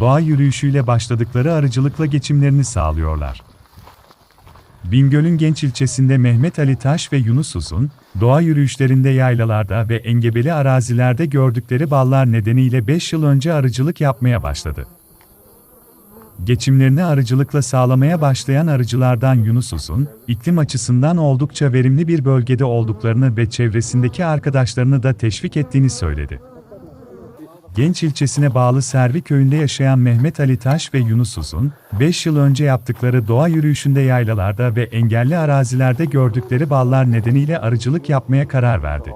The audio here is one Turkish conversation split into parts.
doğa yürüyüşüyle başladıkları arıcılıkla geçimlerini sağlıyorlar. Bingöl'ün Genç ilçesinde Mehmet Ali Taş ve Yunus Uzun, doğa yürüyüşlerinde yaylalarda ve engebeli arazilerde gördükleri ballar nedeniyle 5 yıl önce arıcılık yapmaya başladı. Geçimlerini arıcılıkla sağlamaya başlayan arıcılardan Yunus Uzun, iklim açısından oldukça verimli bir bölgede olduklarını ve çevresindeki arkadaşlarını da teşvik ettiğini söyledi. Genç ilçesine bağlı Servi köyünde yaşayan Mehmet Ali Taş ve Yunus Uzun, 5 yıl önce yaptıkları doğa yürüyüşünde yaylalarda ve engelli arazilerde gördükleri ballar nedeniyle arıcılık yapmaya karar verdi.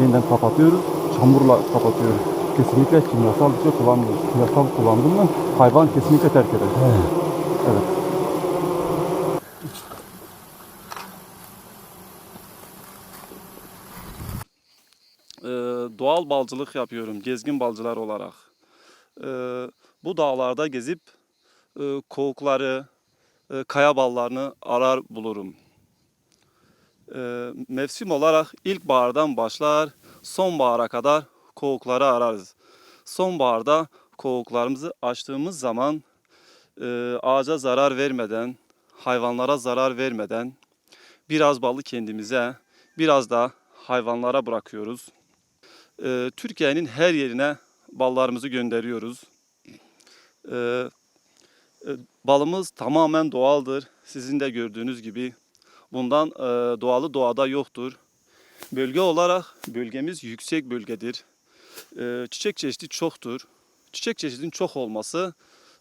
Yeniden kapatıyoruz. Çamurla kapatıyoruz. Kesinlikle kimyasal bir şey kullanmıyoruz. Kimyasal kullandığında hayvan kesinlikle terk eder. Evet. Ee, doğal balcılık yapıyorum gezgin balcılar olarak. Ee, bu dağlarda gezip e, kovukları, e, kaya ballarını arar bulurum. Ee, mevsim olarak ilkbahardan başlar, sonbahara kadar kovukları ararız. Sonbaharda kovuklarımızı açtığımız zaman e, ağaca zarar vermeden, hayvanlara zarar vermeden biraz balı kendimize, biraz da hayvanlara bırakıyoruz. Ee, Türkiye'nin her yerine ballarımızı gönderiyoruz. Ee, e, balımız tamamen doğaldır. Sizin de gördüğünüz gibi bundan e, doğalı doğada yoktur. Bölge olarak bölgemiz yüksek bölgedir. Ee, çiçek çeşidi çoktur. Çiçek çeşidinin çok olması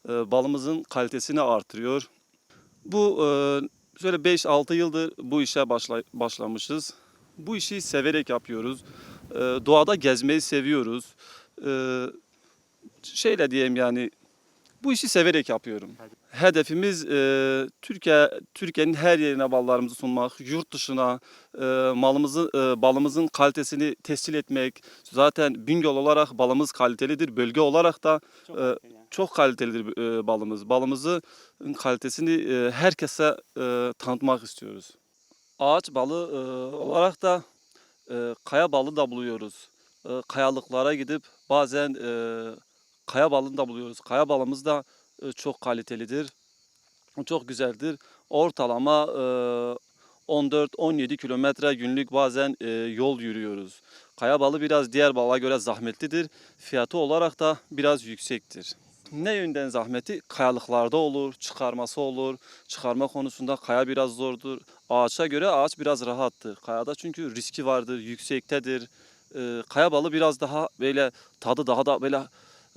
e, balımızın kalitesini artırıyor. Bu e, şöyle 5-6 yıldır bu işe başla, başlamışız. Bu işi severek yapıyoruz. Ee, doğada gezmeyi seviyoruz. Ee, şeyle diyeyim yani bu işi severek yapıyorum. Hedefimiz e, Türkiye Türkiye'nin her yerine ballarımızı sunmak, yurt dışına e, malımızı e, balımızın kalitesini tescil etmek. Zaten Bingöl olarak balımız kalitelidir. Bölge olarak da e, çok kalitelidir e, balımız. Balımızın kalitesini e, herkese e, tanıtmak istiyoruz. Ağaç balı e, olarak da e, kaya balı da buluyoruz. E, kayalıklara gidip bazen e, kaya balını da buluyoruz. Kaya balımız da e, çok kalitelidir. Çok güzeldir. Ortalama e, 14-17 kilometre günlük bazen e, yol yürüyoruz. Kaya balı biraz diğer bala göre zahmetlidir. Fiyatı olarak da biraz yüksektir. Ne yönden zahmeti? Kayalıklarda olur, çıkarması olur. Çıkarma konusunda kaya biraz zordur. Ağaça göre ağaç biraz rahattır. Kayada çünkü riski vardır, yüksektedir. Ee, kaya balı biraz daha böyle tadı daha da böyle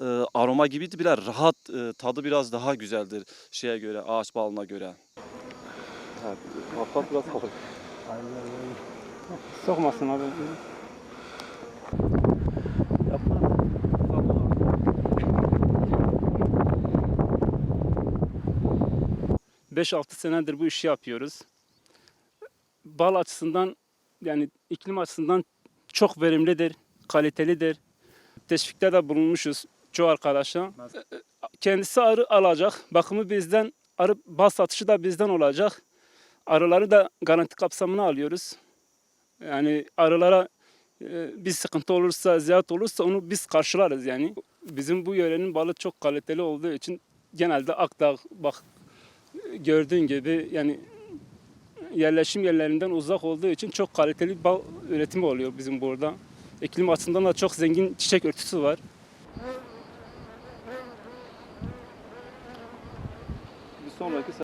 e, aroma gibiydi bile rahat e, tadı biraz daha güzeldir şeye göre ağaç balına göre. Evet. Biraz kalır. Sokmasın abi. Beş altı senedir bu işi yapıyoruz. Bal açısından yani iklim açısından çok verimlidir, kalitelidir. Teşvikte de bulunmuşuz çoğu arkadaşa. Kendisi arı alacak, bakımı bizden, arı bal satışı da bizden olacak. Arıları da garanti kapsamına alıyoruz. Yani arılara e, bir sıkıntı olursa, ziyaret olursa onu biz karşılarız yani. Bizim bu yörenin balı çok kaliteli olduğu için genelde Akdağ bak gördüğün gibi yani yerleşim yerlerinden uzak olduğu için çok kaliteli bal üretimi oluyor bizim burada. İklim açısından da çok zengin çiçek örtüsü var. Bir sonraki